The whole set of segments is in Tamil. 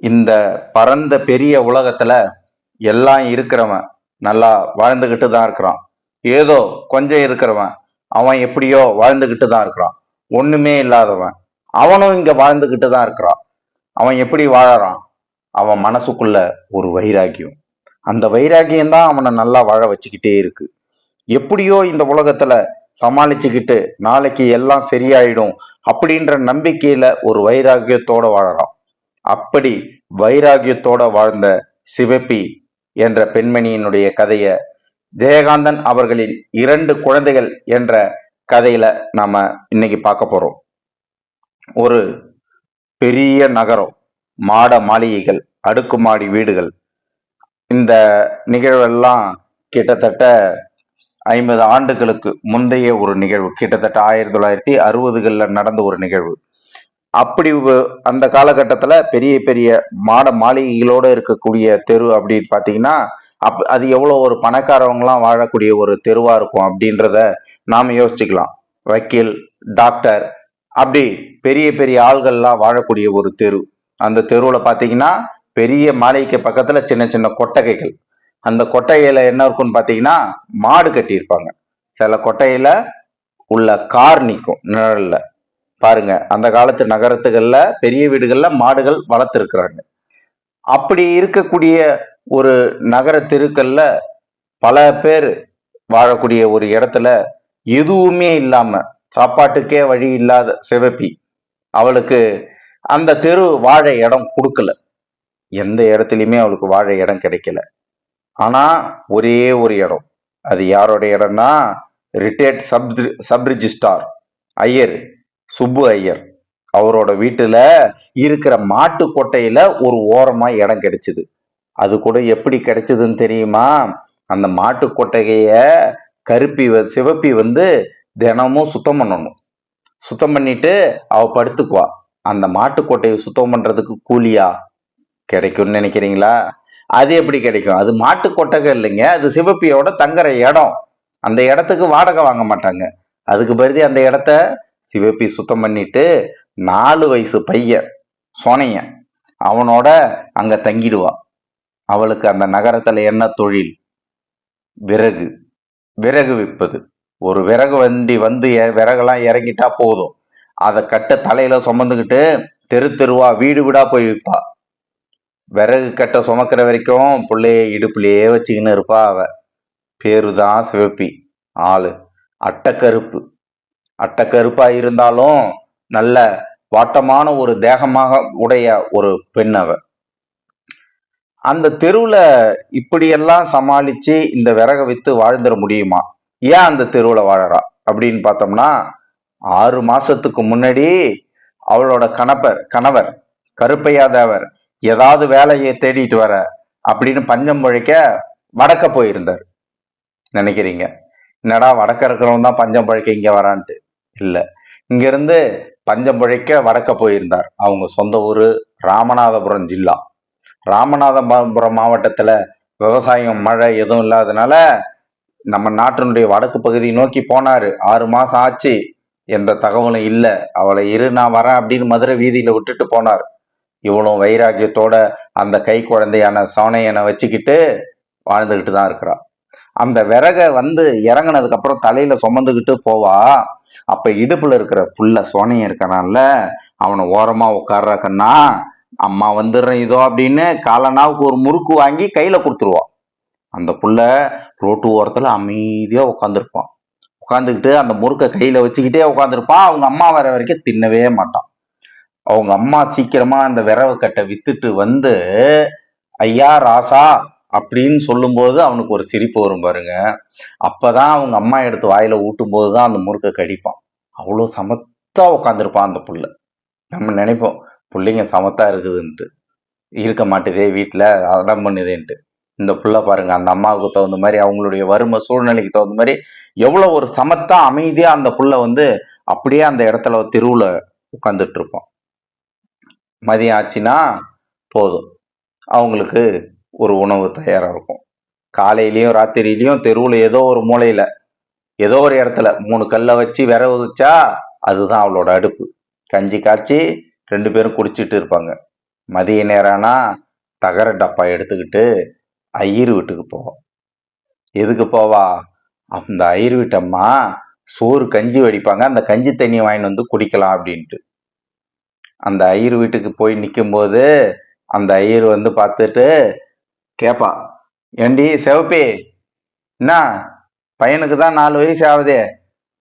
இந்த பரந்த பெரிய உலகத்துல எல்லாம் இருக்கிறவன் நல்லா வாழ்ந்துகிட்டு தான் இருக்கிறான். ஏதோ கொஞ்சம் இருக்கிறவன் அவன் எப்படியோ வாழ்ந்துகிட்டு தான் இருக்கிறான். ஒண்ணுமே இல்லாதவன் அவனும் இங்க வாழ்ந்துகிட்டு தான் இருக்கிறான். அவன் எப்படி வாழறான்? அவன் மனசுக்குள்ள ஒரு வைராக்கியம். அந்த வைராக்கியம் தான் அவனை நல்லா வாழ வச்சுக்கிட்டே இருக்கு. எப்படியோ இந்த உலகத்துல சமாளிச்சுக்கிட்டு நாளைக்கு எல்லாம் சரியாயிடும் அப்படின்ற நம்பிக்கையில ஒரு வைராக்கியத்தோட வாழறான். அப்படி வைராகியத்தோட வாழ்ந்த சிவப்பி என்ற பெண்மணியினுடைய கதைய ஜெயகாந்தன் அவர்களின் இரண்டு குழந்தைகள் என்ற கதையில நாம இன்னைக்கு பார்க்க போறோம். ஒரு பெரிய நகரம் மாட மாளிகைகள் அடுக்குமாடி வீடுகள். இந்த நிகழ்வெல்லாம் கிட்டத்தட்ட ஐம்பது ஆண்டுகளுக்கு முந்தைய ஒரு நிகழ்வு. கிட்டத்தட்ட ஆயிரத்தி தொள்ளாயிரத்தி அறுபதுகளில் நடந்த ஒரு நிகழ்வு. அப்படி அந்த காலகட்டத்தில் பெரிய பெரிய மாட மாளிகைகளோட இருக்கக்கூடிய தெரு அப்படின்னு பார்த்தீங்கன்னா அப் அது எவ்வளோ ஒரு பணக்காரவங்களாம் வாழக்கூடிய ஒரு தெருவாக இருக்கும் அப்படின்றத நாம் யோசிச்சுக்கலாம். வக்கீல் டாக்டர் அப்படி பெரிய பெரிய ஆள்கள்லாம் வாழக்கூடிய ஒரு தெரு. அந்த தெருவில் பார்த்தீங்கன்னா பெரிய மாளிகைக்கு பக்கத்தில் சின்ன சின்ன கொட்டகைகள். அந்த கொட்டையில் என்ன இருக்கும்னு பார்த்தீங்கன்னா மாடு கட்டியிருப்பாங்க. சில கொட்டையில் உள்ள கார் நிற்கும் நிழலில். பாருங்க அந்த காலத்து நகரத்துகள்ல பெரிய வீடுகள்ல மாடுகள் வளர்த்துருக்குறாங்க. அப்படி இருக்கக்கூடிய ஒரு நகர தெருக்கள்ல பல பேர் வாழக்கூடிய ஒரு இடத்துல எதுவுமே இல்லாம சாப்பாட்டுக்கே வழி இல்லாத சிவப்பி அவளுக்கு அந்த தெரு வாழ இடம் கொடுக்கல. எந்த இடத்துலையுமே அவளுக்கு வாழ இடம் கிடைக்கல. ஆனா ஒரே ஒரு இடம். அது யாரோட இடம்னா retired sub sub registrar Iyer. Subbu Iyer. அவரோட வீட்டுல இருக்கிற மாட்டு கொட்டையில ஒரு ஓரமா இடம் கிடைச்சது. அது கூட எப்படி கிடைச்சதுன்னு தெரியுமா? அந்த மாட்டு கொட்டகைய கருப்பி வ- சிவப்பி வந்து தினமும் சுத்தம் பண்ணணும். சுத்தம் பண்ணிட்டு அவ படுத்துக்குவா. அந்த மாட்டு கொட்டையை சுத்தம் பண்றதுக்கு கூலியா? கிடைக்கும்னு நினைக்கிறீங்களா? அது எப்படி கிடைக்கும்? அது மாட்டு கொட்டகை இல்லைங்க. அது சிவப்பியோட தங்குற இடம். அந்த இடத்துக்கு வாடகை வாங்க மாட்டாங்க. அதுக்கு பதிலி அந்த இடத்த சிவப்பி சுத்தம் பண்ணிட்டு நாலு வயசு பையன் சோனையன். அவனோட அங்க தங்கிடுவா. அவளுக்கு அந்த நகரத்துல என்ன தொழில்? விறகு. விறகு விற்பது. ஒரு விறகு வண்டி வந்து எ- விறகெல்லாம் இறங்கிட்டா போதும். அதை கட்ட தலையில சுமந்துக்கிட்டு தெரு தெருவா வீடு வீடா போய் விற்பா. விறகு கட்ட சுமக்கிற வரைக்கும் பிள்ளைய இடுப்புலையே வச்சுக்கின்னு இருப்பா அவ. பேரு தான் சிவப்பி. ஆளு. அட்டக்கருப்பு அட்டக்கருப்பா இருந்தாலும் நல்ல வாட்டமான ஒரு தேகமாக உடைய ஒரு பெண் அவ. அந்த தெருவுல இப்படியெல்லாம் சமாளிச்சு இந்த விறக வித்து வாழ்ந்துட முடியுமா? ஏன் அந்த தெருவுல வாழறா? அப்படின்னு பார்த்தோம்னா ஆறு மாசத்துக்கு முன்னாடி அவளோட கணப்பர் கணவர் கருப்பையா தேவர் ஏதாவது வேலையை தேடிட்டு வர அப்படின்னு பஞ்சம் பழைக்க வடக்க போயிருந்தார். நினைக்கிறீங்க? என்னடா வடக்க இருக்கிறவன் தான் பஞ்சம் பழைக்க இங்க வரான்ட்டு. இல்லை. இங்கிருந்து பஞ்சம் பழைக்க வடக்க போயிருந்தார். அவங்க சொந்த ஊர் ராமநாதபுரம் ஜில்லா. ராமநாதபுரம் மாவட்டத்தில் விவசாயம் மழை எதுவும் இல்லாதனால நம்ம நாட்டினுடைய வடக்கு பகுதியை நோக்கி போனார். ஆறு மாதம் ஆச்சு. எந்த தகவலும் இல்லை. அவளை இரு நான் வரேன் அப்படின்னு மதுரை வீதியில் விட்டுட்டு போனார். இவளும் வைராக்கியத்தோட அந்த கை குழந்தையான சவனையனை வச்சுக்கிட்டு வாழ்ந்துக்கிட்டு தான் இருக்கிறாள் அந்த விறக வந்து இறங்கினதுக்கு அப்புறம் தலையில சுமந்துக்கிட்டு போவா. அப்ப இடுப்புல இருக்கிற புள்ள சோனையும் இருக்கனால அவனை ஓரமா உட்கார்ற கண்ணா அம்மா வந்துடுறேன் இதோ அப்படின்னு காலனாவுக்கு ஒரு முறுக்கு வாங்கி கையில கொடுத்துருவான் அந்த புள்ள ரோட்டு ஓரத்துல அமைதியா உட்காந்துருப்பான் உட்காந்துக்கிட்டு அந்த முறுக்கை கையில வச்சுக்கிட்டே உட்காந்துருப்பான் அவங்க அம்மா வர வரைக்கும் தின்னவே மாட்டான் அவங்க அம்மா சீக்கிரமா அந்த விரவு கட்டை வித்துட்டு வந்து ஐயா ராசா அப்படின்னு சொல்லும்போது அவனுக்கு ஒரு சிரிப்பு வரும் பாருங்க. அப்பதான் அவங்க அம்மா எடுத்து வாயில ஊட்டும் போது தான் அந்த முறுக்கை கடிப்பான். அவ்வளோ சமத்தா உட்காந்துருப்பான் அந்த புள்ள. நம்ம நினைப்போம் பிள்ளைங்க சமத்தா இருக்குதுன்ட்டு. இருக்க மாட்டேதே வீட்டில் அதெல்லாம் பண்ணுதேன்ட்டு. இந்த புள்ள பாருங்க அந்த அம்மாவுக்கு தகுந்த மாதிரி அவங்களுடைய வறுமை சூழ்நிலைக்கு தகுந்த மாதிரி எவ்வளோ ஒரு சமத்தா அமைதியா அந்த புள்ள வந்து அப்படியே அந்த இடத்துல தெருவில் உட்காந்துட்டு இருப்பான். மதியம் ஆச்சுன்னா போதும். அவங்களுக்கு ஒரு உணவு தயாராக இருக்கும். காலையிலையும் ராத்திரியிலையும் தெருவில் ஏதோ ஒரு மூலையில் ஏதோ ஒரு இடத்துல மூணு கல்லை வச்சு விரவு உதிச்சா அதுதான் அவளோட அடுப்பு. கஞ்சி காய்ச்சி ரெண்டு பேரும் குடிச்சிட்டு இருப்பாங்க. மதிய நேரம்னா தகர டப்பா எடுத்துக்கிட்டு ஐயர் வீட்டுக்கு போவோம். எதுக்கு போவா? அந்த ஐயர் வீட்டம்மா சோறு கஞ்சி வடிப்பாங்க. அந்த கஞ்சி தண்ணி வாங்கிட்டு வந்து குடிக்கலாம் அப்படின்ட்டு. அந்த ஐயர் வீட்டுக்கு போய் நிற்கும்போது அந்த ஐயர் வந்து பார்த்துட்டு கேப்பா. ஏண்டி செவப்பி என்ன? பையனுக்கு தான் நாலு வயசு ஆகுதே.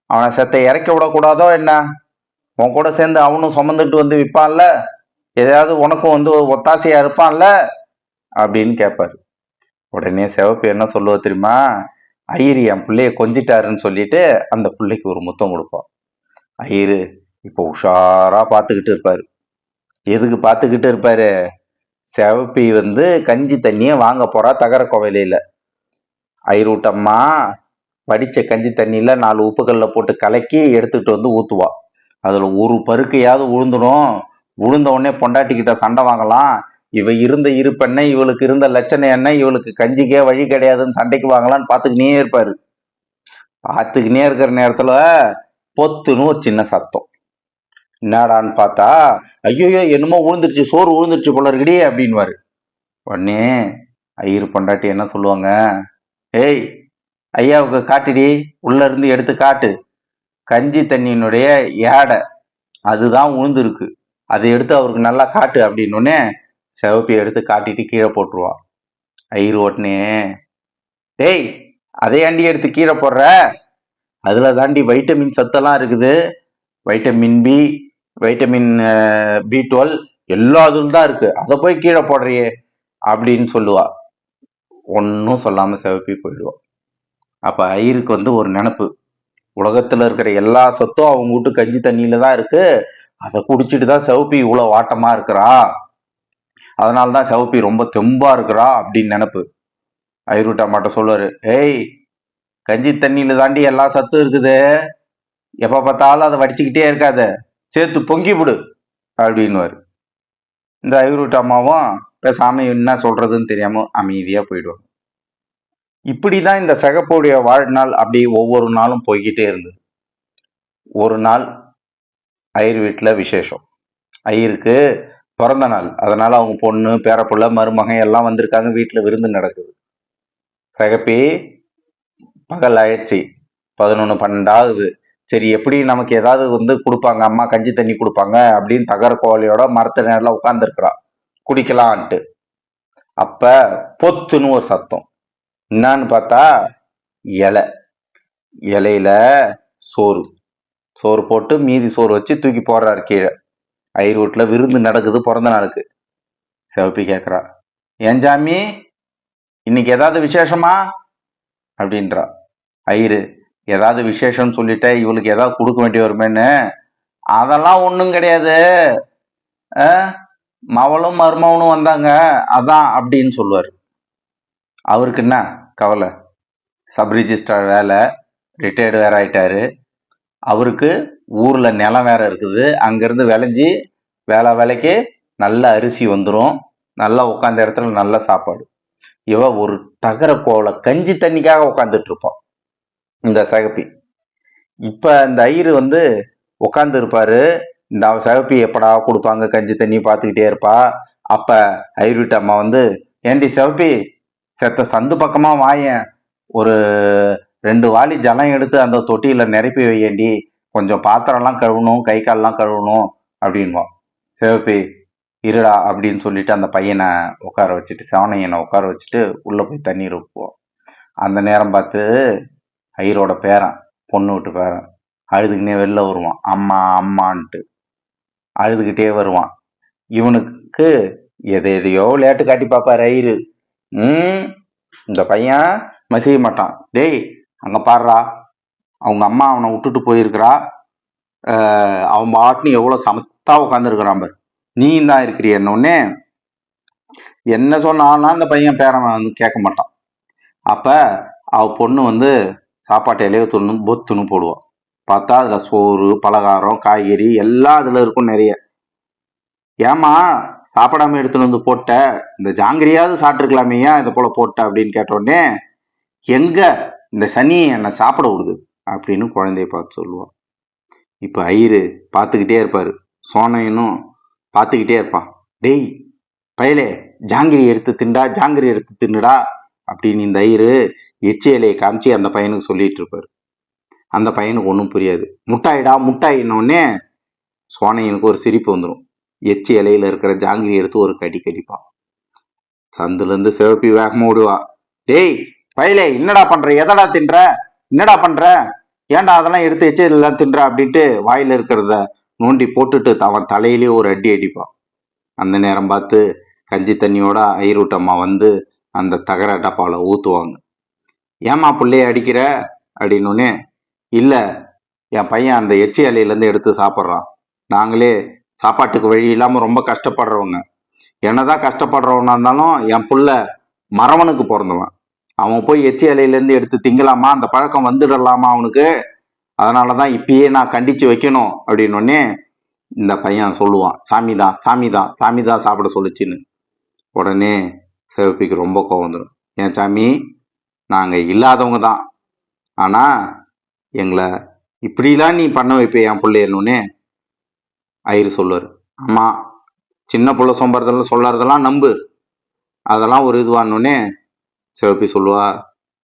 அவனை செத்த இறக்கி விடக்கூடாதோ என்ன? உன் கூட சேர்ந்து அவனும் சுமந்துட்டு வந்து விற்பான்ல? எதையாவது உனக்கும் வந்து ஒத்தாசையா இருப்பான்ல? அப்படின்னு கேட்பாரு உடனே சிவப்பு என்ன சொல்லுவா தெரியுமா? ஐயரு என் பிள்ளைய கொஞ்சிட்டாருன்னு சொல்லிட்டு அந்த பிள்ளைக்கு ஒரு முத்தம் கொடுப்பான் ஐயரு இப்போ உஷாரா பார்த்துக்கிட்டு இருப்பாரு. எதுக்கு பார்த்துக்கிட்டு இருப்பாரு? செவப்பி வந்து கஞ்சி தண்ணியை வாங்க போறா தகர கோவிலையில ஐரூட்டம்மா வடித்த கஞ்சி தண்ணியில நாலு உப்புக்கல்ல போட்டு கலக்கி எடுத்துக்கிட்டு வந்து ஊத்துவா. அதுல ஒரு பருக்கையாவது விழுந்துடும் விழுந்த உடனே பொண்டாட்டிக்கிட்ட சண்டை வாங்கலாம். இவ இருந்த இருப்பெண்ணை இவளுக்கு இருந்த லட்சணம் என்ன இவளுக்கு கஞ்சிக்கே வழி கிடையாதுன்னு சண்டைக்கு வாங்கலாம்னு பார்த்துக்கினே இருப்பாரு. பார்த்துக்கினே இருக்கிற நேரத்துல பொத்துன்னு ஒரு சின்ன சத்தம். என்னடான்னு பார்த்தா ஐயோ என்னமோ விழுந்துருச்சு சோறு விழுந்துருச்சு போல இருக்குடி அப்படின்வாரு உடனே ஐயர் பொண்டாட்டி என்ன சொல்லுவாங்க? ஏய் ஐயாவுக்கு காட்டுடி உள்ள இருந்து எடுத்து காட்டு. கஞ்சி தண்ணியினுடைய ஏடை அதுதான் உளுந்துருக்கு அதை எடுத்து அவருக்கு நல்லா காட்டு அப்படின்னோடனே சிவப்பி எடுத்து காட்டிட்டு கீழே போட்டுருவான் ஐயர் உடனே டேய் அதே அண்டி எடுத்து கீழே போடுற? அதில் தாண்டி வைட்டமின் சத்தெல்லாம் இருக்குது. Vitamin B vitamin B twelve எல்லா அதுவும் தான் இருக்கு. அதை போய் கீழே போடுறியே அப்படின்னு சொல்லுவா. ஒன்றும் சொல்லாம சிவப்பி போயிடுவா. அப்ப ஐயருக்கு வந்து ஒரு நினப்பு. உலகத்துல இருக்கிற எல்லா சத்தும் அவங்க வீட்டு கஞ்சி தண்ணியில தான் இருக்கு. அதை குடிச்சிட்டு தான் செவப்பி இவ்வளோ வாட்டமா இருக்கிறா? அதனால தான் சிவப்பி ரொம்ப தெம்பா இருக்கிறா அப்படின்னு நினப்பு. ஐரூட்டா மாட்ட சொல்லுவாரு ஏய் கஞ்சி தண்ணியில தாண்டி எல்லா சத்தும் இருக்குது. எப்ப பார்த்தாலும் அதை வடிச்சுக்கிட்டே இருக்காது. சேர்த்து பொங்கி விடு அப்படின்னுவாரு. இந்த ஐரூட் அம்மாவும் பேசாம என்ன சொல்றதுன்னு தெரியாம அமைதியா போயிடுவாங்க. இப்படிதான் இந்த சகப்புடைய வாழ்நாள் அப்படி ஒவ்வொரு நாளும் போய்கிட்டே இருந்தது. ஒரு நாள் ஐயர் வீட்டில் விசேஷம். ஐயருக்கு பிறந்த நாள். அதனால அவங்க பொண்ணு பேரப்புள்ள மருமகன் எல்லாம் வந்திருக்காங்க. வீட்டில் விருந்து நடக்குது. சகப்பி பகல் அழைச்சி பதினொன்று பன்னெண்டாவது. சரி எப்படி நமக்கு ஏதாவது வந்து கொடுப்பாங்க? அம்மா கஞ்சி தண்ணி கொடுப்பாங்க அப்படின்னு தகர கோழியோட மரத்து நேரில் உட்காந்துருக்குறா குடிக்கலான்ட்டு. அப்ப பொத்துன்னு ஒரு சத்தம். என்னன்னு பார்த்தா இலை. இலையில சோறு. சோறு போட்டு மீதி சோறு வச்சு தூக்கி போடுறாரு கீழே. ஐர் வீட்டுல விருந்து நடக்குது பிறந்த நாளுக்கு. சிவப்பி கேட்குறா ஏன் ஜாமி இன்னைக்கு ஏதாவது விசேஷமா? அப்படின்றா. ஐயரு ஏதாவது விசேஷம்னு சொல்லிட்டு இவளுக்கு ஏதாவது கொடுக்க வேண்டி வருமேன்னு? அதெல்லாம் ஒன்றும் கிடையாது. மவளும் மருமவனும் வந்தாங்க. அதான் அப்படின்னு சொல்லுவார். அவருக்கு என்ன கவலை? சப் ரிஜிஸ்ட்ரார் வேலை ரிட்டையர்டு வேற ஆயிட்டாரு. அவருக்கு ஊரில் நிலம் வேற இருக்குது. அங்கேருந்து விளைஞ்சி வேலை வேலைக்கு நல்ல அரிசி வந்துடும் நல்லா உட்காந்த இடத்துல நல்ல சாப்பாடு. இவ ஒரு தகர கோவலை கஞ்சி தண்ணிக்காக உட்காந்துட்டு இருப்பான் இந்த சகப்பி. இப்ப இந்த ஐயரு வந்து உட்கார்ந்து இருப்பாரு. இந்த சகப்பி எப்படா கொடுப்பாங்க? கஞ்சி தண்ணி பார்த்துக்கிட்டே இருப்பா. அப்ப ஐயர் வீட்டு அம்மா வந்து ஏண்டி சிவப்பி செத்த சந்து பக்கமா வாயேன். ஒரு ரெண்டு வாலி ஜலம் எடுத்து அந்த தொட்டியில நிரப்பி வையேண்டி. கொஞ்சம் பாத்திரம்லாம் கழுவணும் கை கால்லாம் கழுவணும் அப்படின்வோம் சிவப்பி இருடா அப்படின்னு சொல்லிட்டு அந்த பையனை உட்கார வச்சுட்டு சவனையனை உட்கார வச்சுட்டு உள்ள போய் தண்ணீர் ஊற்றுவோம். அந்த நேரம் பார்த்து ஐயரோட பேரன் பொண்ணு விட்டு பேரன். அழுதுகினே வெளில வருவான். அம்மா அம்மான்ட்டு. அழுதுகிட்டே வருவான். இவனுக்கு எதை எதையோ விளையாட்டு காட்டி பார்ப்பாரு ஐயரு. ம் இந்த பையன் மசிய மாட்டான். டேய் அங்கே பாடுறா அவங்க அம்மா அவனை விட்டுட்டு போயிருக்கிறா. அவன் பாட்டுன்னு எவ்வளோ சமத்தா உட்காந்துருக்கிறான் பார். நீ தான் இருக்கிறியன்னொடனே என்ன சொன்னாலும் அந்த பையன் பேரன் வந்து கேட்க மாட்டான். அப்போ அவ பொண்ணு வந்து சாப்பாட்டை இலைய துண்ணு பொத்துன்னு போடுவோம். பார்த்தா அதில் சோறு பலகாரம் காய்கறி எல்லாம் அதில் இருக்கும் நிறைய. ஏமா சாப்பிடாம எடுத்துட்டு வந்து போட்ட இந்த ஜாங்கிரியாவது சாப்பிட்டுருக்கலாமே ஏன் இதை போல் போட்ட அப்படின்னு கேட்டோடனே எங்கே இந்த சனி என்னை சாப்பிட விடுது அப்படின்னு குழந்தைய பார்த்து சொல்லுவான். இப்போ ஐயரு பார்த்துக்கிட்டே இருப்பார். சோனையனும் பார்த்துக்கிட்டே இருப்பான். டேய் பயலே ஜாங்கிரி எடுத்து திண்டா ஜாங்கிரி எடுத்து தின்னுடா அப்படின்னு இந்த ஐயரு எச்சி இலையை காமிச்சு அந்த பையனுக்கு சொல்லிட்டு இருப்பாரு. அந்த பையனுக்கு ஒன்றும் புரியாது. முட்டாயிடா முட்டாயினோடனே சோனையனுக்கு ஒரு சிரிப்பு வந்துடும் எச்சி இலையில இருக்கிற ஜாங்கிரி எடுத்து ஒரு கடி கடிப்பான். சந்துலேருந்து சிவப்பி வேகமாக விடுவா டேய் பயலே என்னடா பண்ற? எதடா தின்ற? என்னடா பண்ற? ஏன்டா அதெல்லாம் எடுத்து எச்சி எல்லாம் தின்ற அப்படின்ட்டு வாயில இருக்கிறத நோண்டி போட்டுட்டு அவன் தலையிலேயே ஒரு அடி அடிப்பான். அந்த நேரம் பார்த்து கஞ்சி தண்ணியோட ஐரூட்டம்மா வந்து அந்த தகர டப்பாவில் ஊற்றுவாங்க ஏமா பிள்ளைய அடிக்கிற? அப்படின்னோடனே இல்லை என் பையன் அந்த எச்சி இலையிலேருந்து எடுத்து சாப்பிட்றான். நாங்களே சாப்பாட்டுக்கு வழி இல்லாமல் ரொம்ப கஷ்டப்படுறவங்க. என்னதான் கஷ்டப்படுறவனா இருந்தாலும் என் புள்ள மரவனுக்கு பிறந்தவன். அவன் போய் எச்சி இலையிலேருந்து எடுத்து திங்கலாமா? அந்த பழக்கம் வந்துடலாமா அவனுக்கு? அதனால தான் இப்பயே நான் கண்டித்து வைக்கணும். அப்படின்னோடனே இந்த பையன் சொல்லுவான் சாமி தான் சாமி தான் சாமி தான் சாப்பிட சொல்லுச்சின்னு. உடனே சிவப்பிக்கு ரொம்ப கோவம் வந்துடும் ஏன் சாமி நாங்கள் இல்லாதவங்க தான். ஆனால் எங்களை இப்படிலாம் நீ பண்ண வைப்ப என் பிள்ளையன்னொன்னே ஐயர் சொல்லுவார். ஆமாம் சின்ன பிள்ளை சோம்பறதெல்லாம் சொல்லறதெல்லாம் நம்பு. அதெல்லாம் ஒரு இதுவானோடனே சிவப்பி சொல்லுவா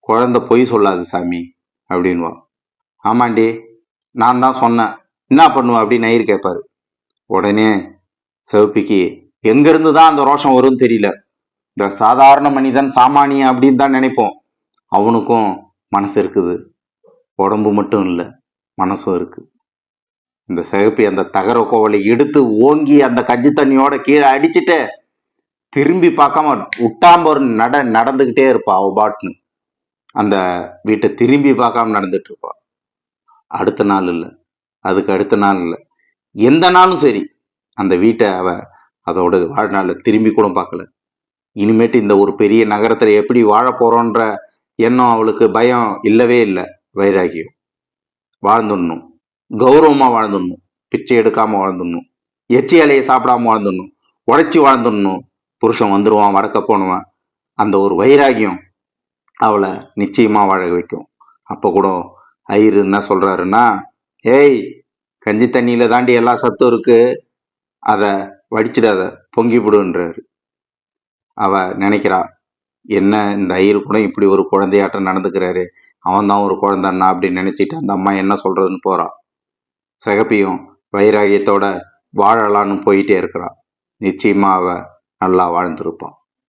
குழந்தை பொய் சொல்லாது சாமி அப்படின்வா ஆமாண்டி நான் தான் சொன்னேன். என்ன பண்ணுவ அப்படின்னு ஐயர் கேட்பாரு உடனே சிவப்பிக்கு எங்கேருந்து தான் அந்த ரோஷம் வரும்னு தெரியல. இந்த சாதாரண மனிதன் சாமானியன் அப்படின்னு தான் நினைப்போம். அவனுக்கும் மனசு இருக்குது. உடம்பு மட்டும் இல்லை மனசும் இருக்குது இந்த சிகப்பி அந்த தகர கோவலை எடுத்து ஓங்கி அந்த கஞ்சி தண்ணியோட கீழே அடிச்சுட்டு திரும்பி பார்க்காம உட்டாம்பர் நட நடந்துக்கிட்டே இருப்பா அவ பாட்டுன்னு. அந்த வீட்டை திரும்பி பார்க்காம நடந்துட்டு இருப்பா. அடுத்த நாள் இல்லை அதுக்கு அடுத்த நாள் இல்லை. எந்த நாளும் சரி அந்த வீட்டை அவ அதோட வாழ்நாளில் திரும்பி கூட பார்க்கல. இனிமேட்டு இந்த ஒரு பெரிய நகரத்தில் எப்படி வாழ போகிறோன்ற எண்ணம் அவளுக்கு பயம் இல்லவே இல்லை வைராகியம். வாழ்ந்துடணும். கௌரவமா வாழ்ந்துடணும். பிச்சை எடுக்காம வாழ்ந்துடணும். எச்சி அலையை சாப்பிடாம வாழ்ந்துடணும். உழைச்சி வாழ்ந்துடணும். புருஷன் வந்துடுவான் வடக்க போனவன். அந்த ஒரு வைராகியம் அவளை நிச்சயமா வாழ வைக்கும். அப்போ கூட ஐயர் என்ன சொல்றாருன்னா ஏய் கஞ்சி தண்ணியில தாண்டி எல்லா சத்தும் இருக்கு. அதை வடிச்சிடாத பொங்கி விடுன்றாரு. அவ நினைக்கிறா என்ன இந்த ஐயர் கூட இப்படி ஒரு குழந்தையாட்டம் நடந்துக்கிறாரு? அவன் தான் ஒரு குழந்தைண்ணா அப்படின்னு நினச்சிட்டு அந்த அம்மா என்ன சொல்கிறதுன்னு போகிறான் சகப்பியும் வைராகியத்தோட வாழலான்னு போயிட்டே இருக்கிறான் நிச்சயமாக அவ நல்லா வாழ்ந்திருப்பான்.